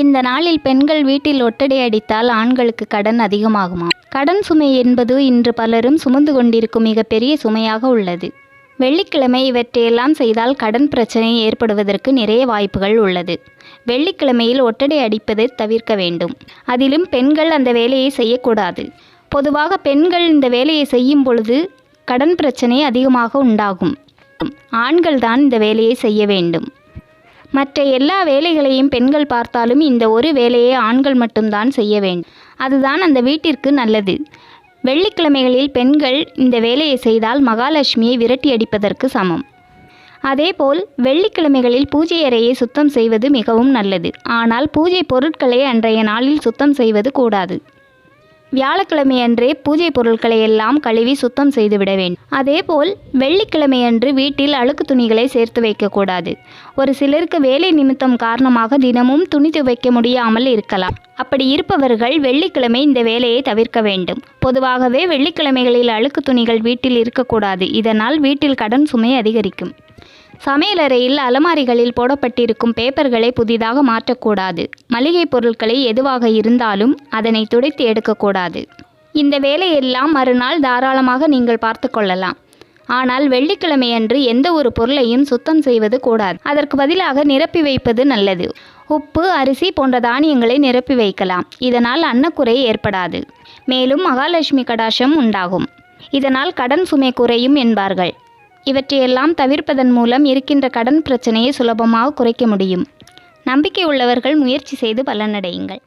இந்த நாளில் பெண்கள் வீட்டில் ஒட்டடை அடித்தால் ஆண்களுக்கு கடன் அதிகமாகுமா? கடன் சுமை என்பது இன்று பலரும் சுமந்து கொண்டிருக்கும் மிகப்பெரிய சுமையாக உள்ளது. வெள்ளிக்கிழமை இவற்றையெல்லாம் செய்தால் கடன் பிரச்சனை ஏற்படுவதற்கு நிறைய வாய்ப்புகள் உள்ளது. வெள்ளிக்கிழமையில் ஒட்டடை அடிப்பதை தவிர்க்க வேண்டும். அதிலும் பெண்கள் அந்த வேலையை செய்யக்கூடாது. பொதுவாக பெண்கள் இந்த வேலையை செய்யும் பொழுது கடன் பிரச்சனை அதிகமாக உண்டாகும். ஆண்கள் தான் இந்த வேலையை செய்ய வேண்டும். மற்ற எல்லா வேலைகளையும் பெண்கள் பார்த்தாலும் இந்த ஒரு வேலையை ஆண்கள் மட்டும்தான் செய்ய வேண்டும். அதுதான் அந்த வீட்டிற்கு நல்லது. வெள்ளிக்கிழமைகளில் பெண்கள் இந்த வேலையை செய்தால் மகாலட்சுமியை விரட்டி அடிப்பதற்கு சமம். அதேபோல் வெள்ளிக்கிழமைகளில் பூஜை அறையை சுத்தம் செய்வது மிகவும் நல்லது. ஆனால் பூஜை பொருட்களை அன்றைய நாளில் சுத்தம் செய்வது கூடாது. வியாழக்கிழமையன்றே பூஜை பொருட்களை எல்லாம் கழுவி சுத்தம் செய்துவிட வேண்டும். அதேபோல் வெள்ளிக்கிழமையன்று வீட்டில் அழுக்கு துணிகளை சேர்த்து வைக்கக்கூடாது. ஒரு சிலருக்கு வேலை நிமித்தம் காரணமாக தினமும் துணி துவைக்க முடியாமல் இருக்கலாம். அப்படி இருப்பவர்கள் வெள்ளிக்கிழமை இந்த வேலையை தவிர்க்க வேண்டும். பொதுவாகவே வெள்ளிக்கிழமைகளில் அழுக்கு துணிகள் வீட்டில் இருக்கக்கூடாது. இதனால் வீட்டில் கடன் சுமை அதிகரிக்கும். சமையலறையில் அலமாரிகளில் போடப்பட்டிருக்கும் பேப்பர்களை புதிதாக மாற்றக்கூடாது. மளிகை பொருட்களை எதுவாக இருந்தாலும் அதனை துடைத்து எடுக்கக்கூடாது. இந்த வேலையெல்லாம் மறுநாள் தாராளமாக நீங்கள் பார்த்து கொள்ளலாம். ஆனால் வெள்ளிக்கிழமையன்று எந்த ஒரு பொருளையும் சுத்தம் செய்வது கூடாது. அதற்கு பதிலாக நிரப்பி வைப்பது நல்லது. உப்பு அரிசி போன்ற தானியங்களை நிரப்பி வைக்கலாம். இதனால் அன்னக்குறை ஏற்படாது. மேலும் மகாலட்சுமி கடாஷம் உண்டாகும். இதனால் கடன் சுமை குறையும் என்பார்கள். இவற்றையெல்லாம் தவிர்ப்பதன் மூலம் இருக்கின்ற கடன் பிரச்சனையை சுலபமாக குறைக்க முடியும். நம்பிக்கை உள்ளவர்கள் முயற்சி செய்து பலனடையுங்கள்.